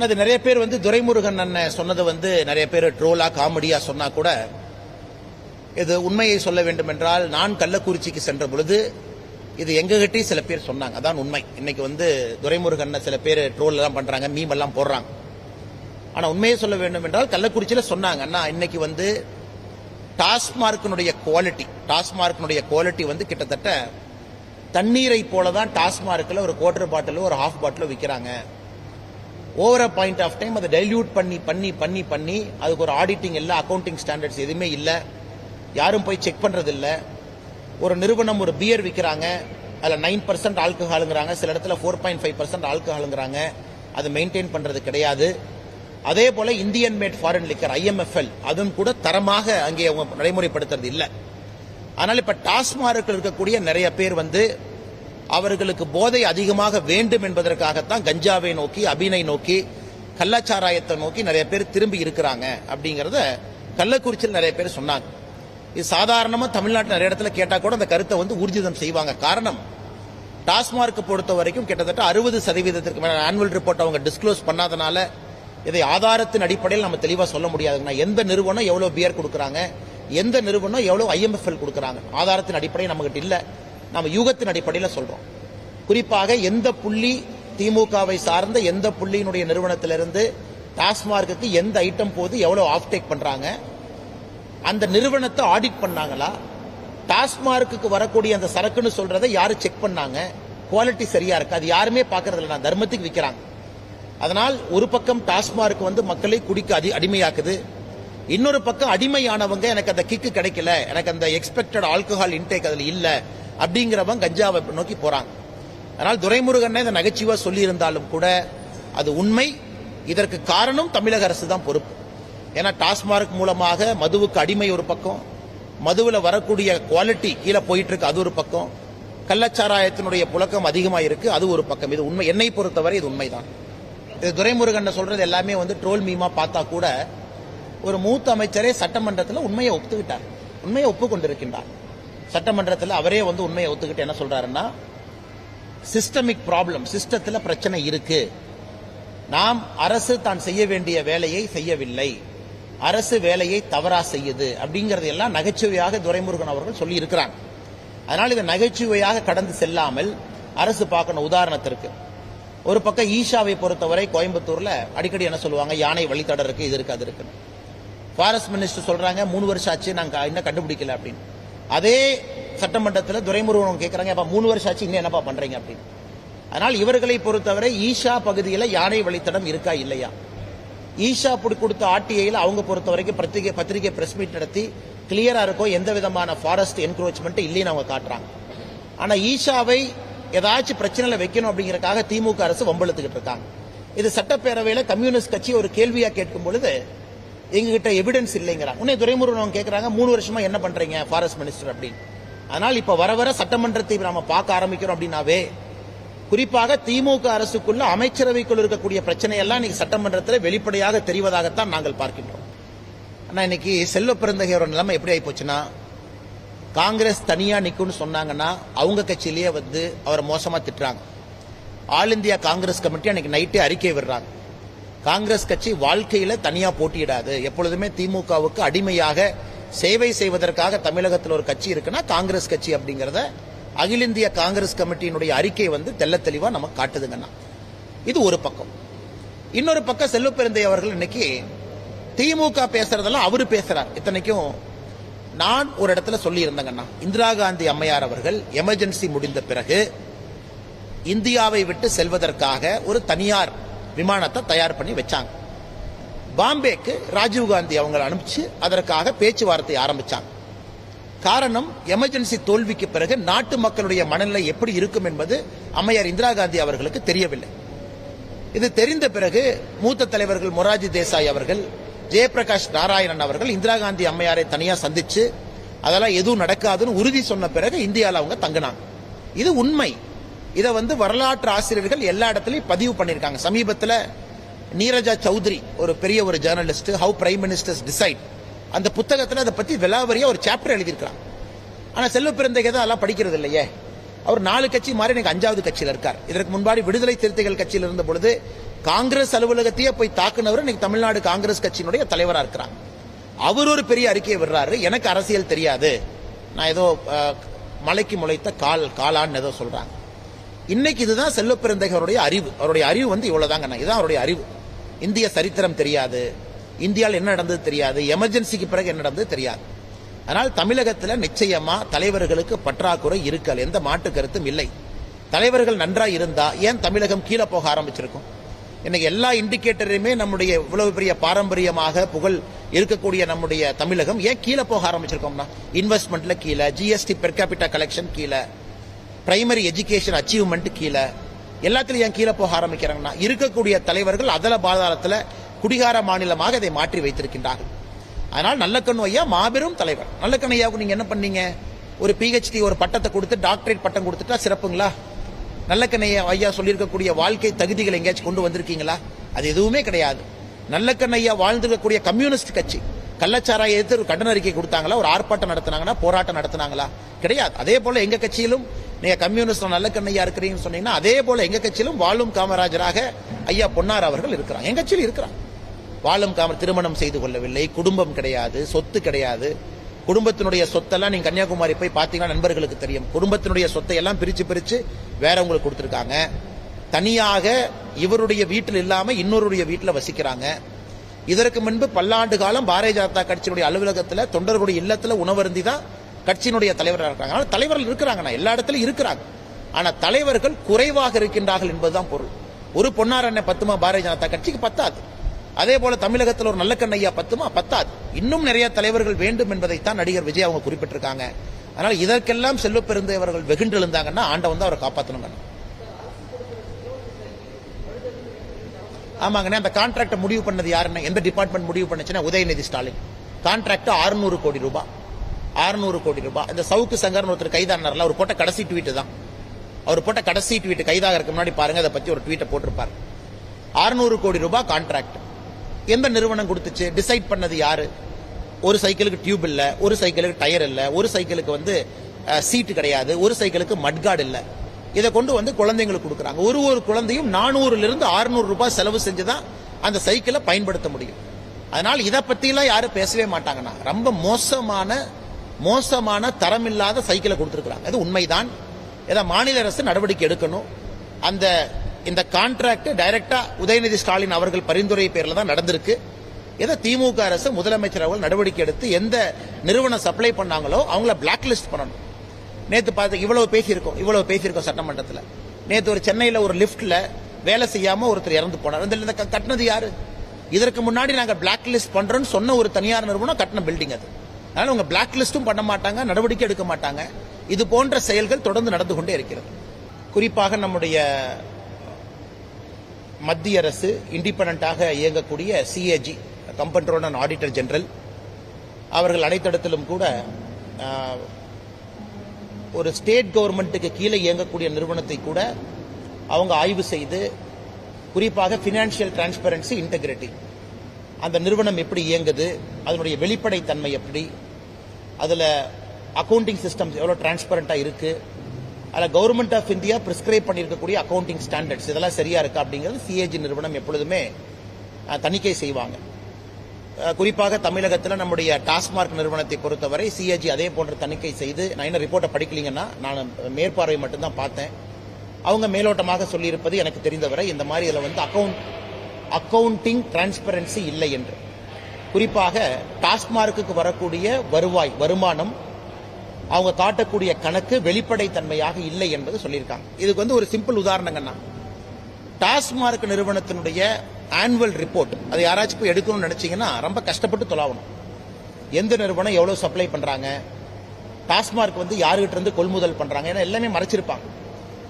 அது நிறைய பேர் வந்து துரைமுருகன் அண்ணன் சொன்னது வந்து நிறைய பேர் ட்ரோலா காமெடியா சொன்னா கூட இது உண்மையை சொல்ல வேண்டும் என்றால் நான் கள்ளக்குறிச்சிக்கு சென்ற பொழுது இது எங்ககிட்டயும் சில பேர் சொன்னாங்க. அதான் உண்மை. இன்னைக்கு வந்து துரைமுருகன் சில பேர் ட்ரோல் எல்லாம் பண்றாங்க மீம் எல்லாம் போடுறாங்க. ஆனா உண்மையை சொல்ல வேண்டும் என்றால் கள்ளக்குறிச்சியில சொன்னாங்க. அண்ணா இன்னைக்கு வந்து டாஸ்மார்க்கினுடைய குவாலிட்டி டாஸ்மார்க்கினுடைய குவாலிட்டி வந்து கிட்டத்தட்ட தண்ணீரை போல தான் டாஸ்மார்க்கில் ஒரு குவார்டர் பாட்டிலோ ஒரு ஹாஃப் பாட்டிலோ விற்கிறாங்க over a point of time அதை டைல்யூட் பண்ணி பண்ணி பண்ணி பண்ணி அதுக்கு ஒரு ஆடிட்டிங் இல்லை அக்கௌண்டிங் ஸ்டாண்டர்ட்ஸ் எதுவுமே இல்லை. யாரும் போய் செக் பண்ணுறதில்ல ஒரு நிறுவனம் ஒரு பியர் விற்கிறாங்க அதில் நைன் பர்சன்ட் ஆல்கஹாலுங்கிறாங்க சில இடத்துல ஃபோர் பாயிண்ட் ஃபைவ் பர்சன்ட் ஆல்கஹாலுங்கிறாங்க அது மெயின்டைன் பண்ணுறது கிடையாது. அதே போல Indian made foreign liquor IMFL அதுவும் கூட தரமாக அங்கே அவங்க நடைமுறைப்படுத்துறது இல்லை. ஆனால் இப்ப டாஸ்மார்க்கில் இருக்கக்கூடிய நிறைய பேர் வந்து அவர்களுக்கு போதை அதிகமாக வேண்டும் என்பதற்காகத்தான் கஞ்சாவை நோக்கி அபினை நோக்கி கள்ளச்சாராயத்தை நோக்கி நிறைய பேர் திரும்பி இருக்கிறாங்க அப்படிங்கிறத கள்ளக்குறிச்சியில் நிறைய பேர் சொன்னாங்க. இது சாதாரணமாக தமிழ்நாட்டில் நிறைய இடத்துல கேட்டால் கூட அந்த கருத்தை வந்து ஊர்ஜிதம் செய்வாங்க. காரணம் டாஸ்மார்க் பொறுத்த வரைக்கும் கிட்டத்தட்ட அறுபது சதவீதத்திற்கு மேலே ஆனுவல் ரிப்போர்ட் அவங்க டிஸ்க்ளோஸ் பண்ணாதனால இதை ஆதாரத்தின் அடிப்படையில் நம்ம தெளிவாக சொல்ல முடியாதுங்கன்னா எந்த நிறுவனம் எவ்வளோ பியர் கொடுக்குறாங்க? எந்த நிறுவனம் எவ்வளோ ஐஎம்எஃப்எல் கொடுக்குறாங்க? ஆதாரத்தின் அடிப்படையில் நம்மகிட்ட இல்லை. நம்ம யூகத்தின் அடிப்படையில் சொல்றோம். குறிப்பாக எந்த புள்ளி திமுகவை சார்ந்த எந்த புள்ளியினுடைய நிறுவனத்திலிருந்து டாஸ்மார்க்கு எந்த ஐட்டம் போது எவ்வளவு ஆஃப் டேக் பண்றாங்க? அந்த நிறுவனத்தை ஆடிட் பண்ணாங்களா? டாஸ்மார்க்கு வரக்கூடிய அந்த சரக்குன்னு சொல்றதை யாரு செக் பண்ணாங்க? குவாலிட்டி சரியா இருக்கு? அது யாருமே பாக்குறது இல்லை நான் தர்மத்துக்கு விற்கிறாங்க அதனால் ஒரு பக்கம் டாஸ்மார்க் வந்து மக்களை குடிக்க அடி அடிமையாக்குது. இன்னொரு பக்கம் அடிமையானவங்க எனக்கு அந்த கிக்கு கிடைக்கல. எனக்கு அந்த எக்ஸ்பெக்டட் ஆல்கஹால் இன்டேக் அதில் இல்லை. அப்படிங்கிறவங்க கஞ்சாவை நோக்கி போறாங்க அதனால் துரைமுருகன் இதை நகைச்சுவா சொல்லியிருந்தாலும் கூட அது உண்மை. இதற்கு காரணம் தமிழக அரசு தான் பொறுப்பு. ஏன்னா டாஸ்மார்க் மூலமாக மதுவுக்கு அடிமை ஒரு பக்கம் மதுவில் வரக்கூடிய குவாலிட்டி கீழே போயிட்டு இருக்கு அது ஒரு பக்கம். கள்ளச்சாராயத்தினுடைய புழக்கம் அதிகமா இருக்கு அது ஒரு பக்கம். இது உண்மை. என்னை பொறுத்தவரை இது உண்மைதான். இது துரைமுருகன் சொல்றது எல்லாமே வந்து ட்ரோல் மீமா பார்த்தா கூட ஒரு மூத்த அமைச்சரே சட்டமன்றத்தில் உண்மையை ஒப்புக்கிட்டார் உண்மையை ஒப்புக்கொண்டிருக்கின்றார். சட்டமன்றத்தில் அவரே வந்து உண்மையை ஒத்துக்கிட்டு என்ன சொல்றாருன்னா சிஸ்டமிக் ப்ராப்ளம் சிஸ்டத்தில் பிரச்சனை இருக்கு. நாம் அரசு தான் செய்ய வேண்டிய வேலையை செய்யவில்லை. அரசு வேலையை தவறா செய்யுது அப்படிங்கறது எல்லாம் நகைச்சுவையாக துரைமுருகன் அவர்கள் சொல்லி இருக்கிறாங்க அதனால் இதை நகைச்சுவையாக கடந்து செல்லாமல் அரசு பார்க்கணும் உதாரணத்திற்கு. ஒரு பக்கம் ஈஷாவை பொறுத்தவரை கோயம்புத்தூர்ல அடிக்கடி என்ன சொல்லுவாங்க யானை வழித்தடம் இருக்கு இது இருக்கு அது இருக்கு ஃபாரஸ்ட் மினிஸ்டர் சொல்றாங்க மூணு வருஷம் ஆச்சு நாங்க இன்னும் கண்டுபிடிக்கல அப்படின்னு. அதே சட்டமன்றத்தில் துரைமுருகன் கேட்குறாங்க அப்ப மூணு வருஷம் ஆச்சு இன்னும் என்னப்பா பண்றீங்க அப்படின்னு. அதனால் இவர்களை பொறுத்தவரை ஈஷா பகுதியில் யானை வழித்தடம் இருக்கா இல்லையா? ஈஷா புடி கொடுத்த ஆர்டிஐயில் அவங்க பொறுத்த வரைக்கும் பத்திரிகை பத்திரிகை பிரஸ் மீட் நடத்தி கிளியரா இருக்கும் எந்த விதமான ஃபாரஸ்ட் என்க்ரோச்மெண்ட் இல்லைன்னு அவங்க காட்டுறாங்க. ஆனா ஈஷாவை ஏதாச்சும் பிரச்சனையில் வைக்கணும் அப்படிங்கறக்காக திமுக அரசு வம்பெழுத்துக்கிட்டு இருக்காங்க. இது சட்டப்பேரவையில் கம்யூனிஸ்ட் கட்சி ஒரு கேள்வியா கேட்கும் பொழுது எங்ககிட்ட எவிடன்ஸ் இல்லைங்கிறாங்க. உன்னை துரைமுருகன் கேட்கறாங்க மூணு வருஷமா என்ன பண்றீங்க ஃபாரஸ்ட் மினிஸ்டர் அப்படின்னு. அதனால் இப்ப வர வர சட்டமன்றத்தை நாம பார்க்க ஆரம்பிக்கிறோம் அப்படின்னாவே குறிப்பாக திமுக அரசுக்குள்ள அமைச்சரவைக்குள் இருக்கக்கூடிய பிரச்சனையெல்லாம் இன்னைக்கு சட்டமன்றத்தில் வெளிப்படையாக தெரிவதாகத்தான் நாங்கள் பார்க்கின்றோம். ஆனா இன்னைக்கு செல்வ பிறந்தகையோட நிலைமை எப்படி ஆகி போச்சுன்னா காங்கிரஸ் தனியா நிக்கும்னு சொன்னாங்கன்னா அவங்க கட்சியிலேயே வந்து அவரை மோசமா திட்டுறாங்க. ஆல் இந்தியா காங்கிரஸ் கமிட்டி அன்னைக்கு நைட்டே அறிக்கை விடுறாங்க. காங்கிரஸ் கட்சி வாழ்க்கையில தனியா போட்டியிடாது. எப்பொழுதுமே திமுகவுக்கு அடிமையாக சேவை செய்வதற்காக தமிழகத்தில் ஒரு கட்சி இருக்குன்னா காங்கிரஸ் கட்சி அப்படிங்கறத அகில இந்திய காங்கிரஸ் கமிட்டியினுடைய அறிக்கை வந்து தெல்ல தெளிவா நமக்கு காட்டுதுங்கன்னா இது ஒரு பக்கம். இன்னொரு பக்கம் செல்வப்பெருந்தை அவர்கள் இன்னைக்கு திமுக பேசுறதெல்லாம் அவரு பேசுறார். இத்தனைக்கும் நான் ஒரு இடத்துல சொல்லி இருந்தேங்கண்ணா இந்திரா காந்தி அம்மையார் அவர்கள் எமர்ஜென்சி முடிந்த பிறகு இந்தியாவை விட்டு செல்வதற்காக ஒரு தனியார் விமானத்தை தயார் பண்ணி வச்சாங்க. பாம்பேக்கு ராஜீவ்காந்தி அவங்களை அனுப்பிச்சு அதற்காக பேச்சுவார்த்தை ஆரம்பிச்சாங்க. காரணம் எமர்ஜென்சி தோல்விக்கு பிறகு நாட்டு மக்களுடைய மனநிலை எப்படி இருக்கும் என்பது அம்மையார் இந்திரா காந்தி அவர்களுக்கு தெரியவில்லை. இது தெரிந்த பிறகு மூத்த தலைவர்கள் மொராஜி தேசாய் அவர்கள் ஜெயபிரகாஷ் நாராயணன் அவர்கள் இந்திரா காந்தி அம்மையாரை தனியாக சந்திச்சு அதெல்லாம் எதுவும் நடக்காதுன்னு உறுதி சொன்ன பிறகு இந்தியாவில் அவங்க தங்கினாங்க. இது உண்மை. இதை வந்து வரலாற்று ஆசிரியர்கள் எல்லா இடத்துலையும் பதிவு பண்ணியிருக்காங்க சமீபத்தில் நீரஜா சௌத்ரி ஒரு பெரிய ஒரு journalist how prime ministers decide அந்த புத்தகத்தில் அதை பற்றி விலாவரியாக ஒரு சாப்டர் எழுதியிருக்கிறாங்க ஆனால் செல்வ பிறந்தகை தான் அதெல்லாம் படிக்கிறது இல்லையே. அவர் நாலு கட்சி மாறி எனக்கு அஞ்சாவது கட்சியில் இருக்கார். இதற்கு முன்பாடி விடுதலை திருத்தைகள் கட்சியில் இருந்த பொழுது காங்கிரஸ் அலுவலகத்தையே போய் தாக்குனவர் இன்னைக்கு தமிழ்நாடு காங்கிரஸ் கட்சியினுடைய தலைவராக இருக்கிறாங்க அவர் ஒரு பெரிய அறிக்கையை விடுறாரு. எனக்கு அரசியல் தெரியாது. நான் ஏதோ மலைக்கு முளைத்த கால் காலான்னு ஏதோ சொல்கிறாங்க இன்னைக்கு இதுதான் செல்வ பெருந்தகைவருடைய அறிவு. அவருடைய அறிவு வந்து இவ்வளவுதாங்க இதுதான் அவருடைய அறிவு. இந்திய சரித்திரம் தெரியாது. இந்தியாவில் என்ன நடந்தது தெரியாது. எமர்ஜென்சிக்கு பிறகு என்ன நடந்தது தெரியாது. அதனால் தமிழகத்தில் நிச்சயமா தலைவர்களுக்கு பற்றாக்குறை இருக்கல். எந்த மாற்று கருத்தும் இல்லை. தலைவர்கள் நன்றா இருந்தா ஏன் தமிழகம் கீழே போக ஆரம்பிச்சிருக்கும்? இன்னைக்கு எல்லா இண்டிகேட்டரையுமே நம்முடைய இவ்வளவு பெரிய பாரம்பரியமாக புகழ் இருக்கக்கூடிய நம்முடைய தமிழகம் ஏன் கீழே போக ஆரம்பிச்சிருக்கோம்னா? இன்வெஸ்ட்மெண்ட்ல கீழே ஜிஎஸ்டி பெர் கேபிட்டா கலெக்ஷன் கீழே. பிரைமரி எஜுகேஷன் அச்சீவ்மெண்ட் கீழே எல்லாத்துலயும் ஏன் கீழே போக ஆரம்பிக்கிறாங்கன்னா இருக்கக்கூடிய தலைவர்கள் அதல பாதாளத்தில் குடிகார மாநிலமாக இதை மாற்றி வைத்திருக்கின்றார்கள். அதனால் நல்லக்கண்ணு ஐயா மாபெரும் தலைவர். நல்லக்கண்ணு ஐயாவுக்கு நீங்க என்ன பண்ணீங்க? ஒரு பிஹெச்டி ஒரு பட்டத்தை கொடுத்து டாக்டரேட் பட்டம் கொடுத்துட்டா சிறப்புங்களா? நல்லக்கண்ணைய ஐயா சொல்லியிருக்கக்கூடிய வாழ்க்கை தகுதிகளை எங்கேயாச்சும் கொண்டு வந்திருக்கீங்களா? அது எதுவுமே கிடையாது. நல்லக்கண்ணையா வாழ்ந்திருக்கக்கூடிய கம்யூனிஸ்ட் கட்சி கள்ளச்சாராய எதிர்த்து ஒரு கண்டன அறிக்கை கொடுத்தாங்களா? ஒரு ஆர்ப்பாட்டம் நடத்தினாங்கன்னா போராட்டம் நடத்தினாங்களா? கிடையாது. அதே போல எங்க கட்சியிலும் நீங்க கம்யூனிஸ்ட் நல்லக்கண்ணையா இருக்கிறீங்கன்னு சொன்னீங்கன்னா அதே போல எங்க கட்சியிலும் வாழும் காமராஜராக ஐயா பொன்னார் அவர்கள் இருக்கிறாங்க. எங்க கட்சியில் இருக்கிறாங்க. வாழும் காமர் திருமணம் செய்து கொள்ளவில்லை குடும்பம் கிடையாது சொத்து கிடையாது. குடும்பத்தினுடைய சொத்தெல்லாம் நீங்க கன்னியாகுமரி போய் பாத்தீங்கன்னா நண்பர்களுக்கு தெரியும். குடும்பத்தினுடைய சொத்தை எல்லாம் பிரிச்சு பிரிச்சு வேறவங்களுக்கு கொடுத்துருக்காங்க. தனியாக இவருடைய வீட்டில் இல்லாம இன்னொருடைய வீட்டில் வசிக்கிறாங்க. இதற்கு முன்பு பல்லாண்டு காலம் பாரதிய ஜனதா கட்சியினுடைய அலுவலகத்தில் தொண்டர்களுடைய இல்லத்தில் உணவருந்தி தான் கட்சியினுடைய தலைவராக இருக்காங்க. ஆனால் தலைவர்கள் இருக்கிறாங்கண்ணா. எல்லா இடத்துலையும் இருக்கிறாங்க. ஆனால் தலைவர்கள் குறைவாக இருக்கின்றார்கள் என்பதுதான் பொருள். ஒரு பொன்னார் அண்ணன் பத்துமா பாரதிய ஜனதா கட்சிக்கு பத்தாது. அதே போல தமிழகத்தில் ஒரு நல்ல கண்ணையா பத்துமா பத்தாது. இன்னும் நிறைய தலைவர்கள் வேண்டும் என்பதைத்தான் நடிகர் விஜய் அவங்க குறிப்பிட்டிருக்காங்க. அதனால் இதற்கெல்லாம் செல்வ இவர்கள் வெகுண்டிழுந்தாங்கன்னா ஆண்டவன் தான் அவரை காப்பாற்றணுங்க ஆமாங்கண்ணே அந்த கான்ட்ராக்டை முடிவு பண்ணது யாருன்னு எந்த டிபார்ட்மெண்ட் முடிவு பண்ணுச்சுன்னா உதயநிதி ஸ்டாலின். கான்ட்ராக்ட் 600 கோடி ரூபாய். 600 கோடி ரூபாய். இந்த சவுக்கு சங்கர்னு ஒருத்தர் கைதானார்ல அவர் போட்ட கடைசி ட்வீட்டு தான். அவர் போட்ட கடைசி ட்வீட் கைதாக முன்னாடி பாருங்க அதை பத்தி ஒரு ட்வீட்டை போட்டிருப்பார். 600 கோடி ரூபாய் கான்ட்ராக்ட் எந்த நிறுவனம் கொடுத்துச்சு? டிசைட் பண்ணது யாரு? ஒரு சைக்கிளுக்கு டியூப் இல்ல ஒரு சைக்கிளுக்கு டயர் இல்ல ஒரு சைக்கிளுக்கு வந்து சீட்டு கிடையாது ஒரு சைக்கிளுக்கு மட்கார்டு இல்ல. இதை கொண்டு வந்து குழந்தைங்களுக்கு கொடுக்குறாங்க. ஒரு ஒரு குழந்தையும் நானூறுல இருந்து 600 ரூபாய் செலவு செஞ்சுதான் அந்த சைக்கிளை பயன்படுத்த முடியும். அதனால் இதை பற்றிலாம் யாரும் பேசவே மாட்டாங்கண்ணா. ரொம்ப மோசமான மோசமான தரமில்லாத சைக்கிளை கொடுத்துருக்காங்க அது உண்மைதான். ஏதோ மாநில அரசு நடவடிக்கை எடுக்கணும். அந்த இந்த கான்ட்ராக்ட் டைரக்டா உதயநிதி ஸ்டாலின் அவர்கள் பரிந்துரை பேரில் தான் நடந்திருக்கு. ஏதோ திமுக அரசு முதலமைச்சர் அவர்கள் நடவடிக்கை எடுத்து எந்த நிறுவனம் சப்ளை பண்ணாங்களோ அவங்கள பிளாக் லிஸ்ட் பண்ணணும். நேற்று பார்த்து இவ்வளவு பேசியிருக்கோம் இவ்வளவு பேசியிருக்கோம் சட்டமன்றத்தில். நேற்று ஒரு சென்னையில் ஒரு லிஃப்ட்டில் வேலை செய்யாமல் ஒருத்தர் இறந்து போனார். இந்த கட்டினது யாரு? இதற்கு முன்னாடி நாங்கள் பிளாக் லிஸ்ட் பண்றோம்னு சொன்ன ஒரு தனியார் நிறுவனம் கட்டின பில்டிங் அது. அதனால உங்க பிளாக் லிஸ்டும் பண்ண மாட்டாங்க நடவடிக்கை எடுக்க மாட்டாங்க. இது போன்ற செயல்கள் தொடர்ந்து நடந்து கொண்டே இருக்கிறது. குறிப்பாக நம்முடைய மத்திய அரசு இண்டிபெண்டாக இயங்கக்கூடிய CAG comptroller and auditor general அவர்கள் அனைத்திடத்திலும் கூட ஒரு ஸ்டேட் கவர்மெண்ட்டுக்கு கீழே இயங்கக்கூடிய நிறுவனத்தை கூட அவங்க ஆய்வு செய்து குறிப்பாக ஃபினான்ஷியல் டிரான்ஸ்பரன்சி இன்டெகிரிட்டி அந்த நிறுவனம் எப்படி இயங்குது அதனுடைய வெளிப்படைத்தன்மை எப்படி அதில் அக்கௌண்டிங் சிஸ்டம்ஸ் எவ்வளோ டிரான்ஸ்பரண்ட்டாக இருக்குது அதில் கவர்மெண்ட் ஆஃப் இந்தியா ப்ரிஸ்கிரைப் பண்ணியிருக்கக்கூடிய அக்கௌண்டிங் ஸ்டாண்டர்ட்ஸ் இதெல்லாம் சரியாக இருக்கா அப்படிங்கிறது சிஏஜி நிறுவனம் எப்பொழுதுமே தணிக்கை செய்வாங்க. குறிப்பாக தமிழகத்தில் நம்முடைய டாஸ்மார்க் நிறுவனத்தை பொறுத்தவரை சிஏஜி அதே போன்ற தணிக்கை செய்து நான் என்ன ரிப்போர்ட்டை படிக்கலீங்கன்னா நான் மேற்பார்வை மட்டும்தான் பார்த்தேன். அவங்க மேலோட்டமாக சொல்லியிருப்பது எனக்கு தெரிந்தவரை இந்த மாதிரி இதில் வந்து அக்கௌண்ட் அக்கவுண்டிங் டிரான்ஸ்பரன்சி இல்லை என்று. குறிப்பாக டாஸ்மார்க்குக்கு வரக்கூடிய வருவாய் வருமானம் அவங்க காட்டக்கூடிய கணக்கு வெளிப்படைத்தன்மையாக இல்லை என்பது சொல்லியிருக்காங்க. இதுக்கு வந்து ஒரு சிம்பிள் உதாரணங்கண்ணா டாஸ்மார்க் நிறுவனத்தினுடைய ஆனுவல் ரிப்போர்ட் அது யாராச்சும் போய் எடுக்கணும்னு நினைச்சீங்கன்னா ரொம்ப கஷ்டப்பட்டு தொலாவணும். எந்த நிறுவனம் எவ்வளவு சப்ளை பண்றாங்க? டாஸ்மார்க் வந்து யாருகிட்ட இருந்து கொள்முதல் பண்றாங்க? ஏன்னா எல்லாமே மறைச்சிருப்பாங்க.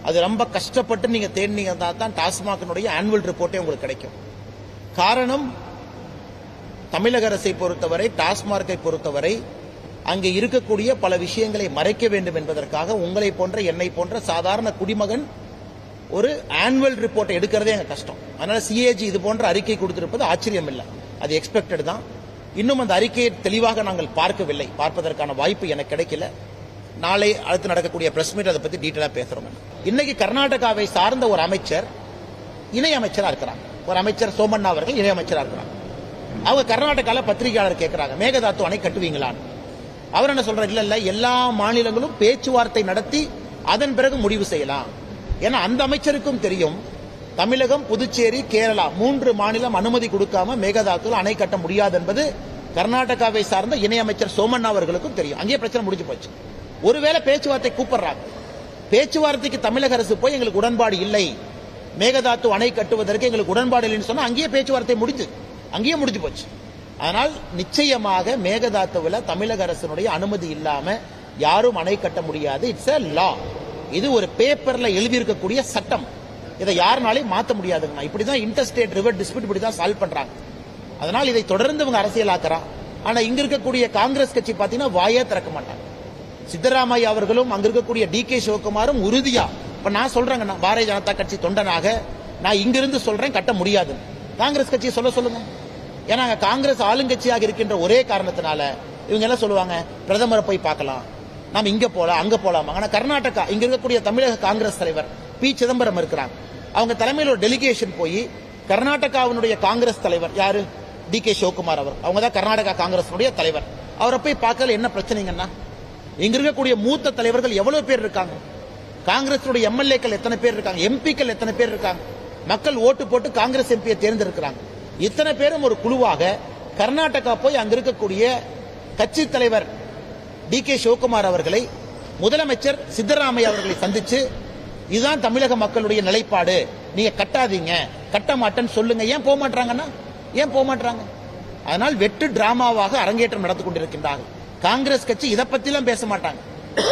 அது ரொம்ப கஷ்டப்பட்டு நீங்க தேடினீங்கன்னா தான் டாஸ்மார்க்கினுடைய ஆனுவல் ரிப்போர்ட்டே உங்களுக்கு கிடைக்கும். காரணம் தமிழக அரசை பொறுத்தவரை டாஸ்மார்க்கை பொறுத்தவரை அங்கே இருக்கக்கூடிய பல விஷயங்களை மறைக்க வேண்டும் என்பதற்காக உங்களை போன்ற என்னை போன்ற சாதாரண குடிமகன் ஒரு ஆனுவல் ரிப்போர்ட் எடுக்கிறதே எங்க கஷ்டம். அதனால சிஏஜி இது போன்ற அறிக்கை கொடுத்திருப்பது ஆச்சரியம் இல்லை அது எக்ஸ்பெக்டட் தான். இன்னும் அந்த அறிக்கையை தெளிவாக நாங்கள் பார்க்கவில்லை. பார்ப்பதற்கான வாய்ப்பு எனக்கு கிடைக்கல. நாளை அடுத்து நடக்கக்கூடிய பிரஸ் மீட் அதை பத்தி டீட்டெயிலா பேசுறோம். இன்னைக்கு கர்நாடகாவை சார்ந்த ஒரு அமைச்சர் இணை அமைச்சரா இருக்கிறாங்க ஒரு அமைச்சர் சோமண்ணா அவர்கள் இணையமைச்சரா இருக்கிறாங்க அவங்க கர்நாடகால பத்திரிகையாளர் கேட்கறாங்க மேகதாத்து அணை கட்டுவீங்களான்னு. அவர் என்ன சொல்றாரு? இல்ல இல்ல எல்லா மாநிலங்களும் பேச்சுவார்த்தை நடத்தி அதன் பிறகு முடிவு செய்யலாம். ஏன்னா அந்த அமைச்சருக்கும் தெரியும் தமிழகம் புதுச்சேரி கேரளா மூன்று மாநிலம் அனுமதி கொடுக்காம மேகதாத்துல அணை கட்ட முடியாது என்பது கர்நாடகாவை சார்ந்த இணையமைச்சர் சோமண்ணா அவர்களுக்கும் தெரியும். அங்கேயே பிரச்சனை முடிஞ்சு போச்சு. ஒருவேளை பேச்சுவார்த்தை கூப்பிடுறாங்க. பேச்சுவார்த்தைக்கு தமிழக அரசு போய் எங்களுக்கு உடன்பாடு இல்லை. மேகதாத்து அணை கட்டுவதற்கு எங்களுக்கு உடன்பாடு இல்லைன்னு சொன்னா அங்கேயே பேச்சுவார்த்தை முடிஞ்சு. அங்கேயே முடிஞ்சு போச்சு. அதனால் நிச்சயமாக மேகதாத்துவில் தமிழக அரசினுடைய அனுமதி இல்லாம யாரும் அணை கட்ட முடியாது. இட்ஸ் அ லா இது ஒரு பேப்பர்ல எழுதியிருக்கக்கூடிய சட்டம். இதை யாருனாலையும் மாத்த முடியாதுங்கண்ணா இப்படிதான் இன்டர்ஸ்டேட் ரிவர் டிஸ்பியூட் இப்படி தான் சால்வ் பண்றாங்க. அதனால் இதை தொடர்ந்து இவங்க அரசியலாக்குறான் ஆனா இங்க இருக்கக்கூடிய காங்கிரஸ் கட்சி பாத்தீங்கன்னா வாயே திறக்க மாட்டாங்க. சித்தராமையா அவர்களும் அங்க இருக்கக்கூடிய டி கே சிவகுமாரும் உறுதியா இப்ப நான் சொல்றேங்க பாரதிய ஜனதா கட்சி தொண்டனாக நான் இங்கிருந்து சொல்றேன் கட்ட முடியாது. காங்கிரஸ் கட்சியை சொல்ல சொல்லுங்க. ஏன்னா காங்கிரஸ் ஆளுங்கட்சியாக இருக்கின்ற ஒரே காரணத்தினால இவங்க என்ன சொல்லுவாங்க? பிரதமரை போய் பார்க்கலாம். நாம் இங்க போலாம் அங்க போலாம் ஆனா கர்நாடகா இங்க இருக்கக்கூடிய தமிழக காங்கிரஸ் தலைவர் பி. சிதம்பரம் இருக்கிறாங்க. அவங்க தலைமையில் ஒரு டெலிகேஷன் போய் கர்நாடகாவினுடைய காங்கிரஸ் தலைவர் யாரு? டி. கே. சிவகுமார் அவர். அவங்க தான் கர்நாடகா காங்கிரஸ் தலைவர். அவரை போய் பார்க்கல என்ன பிரச்சனைங்கன்னா இங்க இருக்கக்கூடிய மூத்த தலைவர்கள் எவ்வளவு பேர் இருக்காங்க? காங்கிரஸுடைய எம்எல்ஏக்கள் எத்தனை பேர் இருக்காங்க? எம்பிக்கள் எத்தனை பேர் இருக்காங்க? மக்கள் ஓட்டு போட்டு காங்கிரஸ் எம்பியை தேர்ந்தெடுக்கிறாங்க. இத்தனை பேரும் ஒரு குழுவாக கர்நாடகா போய் அங்க இருக்கக்கூடிய கட்சி தலைவர் டி கே சிவகுமார் அவர்களை முதலமைச்சர் சித்தராமையா அவர்களை சந்திச்சு இதுதான் தமிழக மக்களுடைய நிலைப்பாடு. நீங்க கட்டாதீங்க. கட்ட மாட்டேன்னு சொல்லுங்க. ஏன் போக மாட்டாங்கன்னா ஏன் போக மாட்டாங்க அதனால் வெட்டு டிராமாவாக அரங்கேற்றம் நடந்து கொண்டிருக்கின்றார்கள். காங்கிரஸ் கட்சி இதை பத்திலாம் பேச மாட்டாங்க.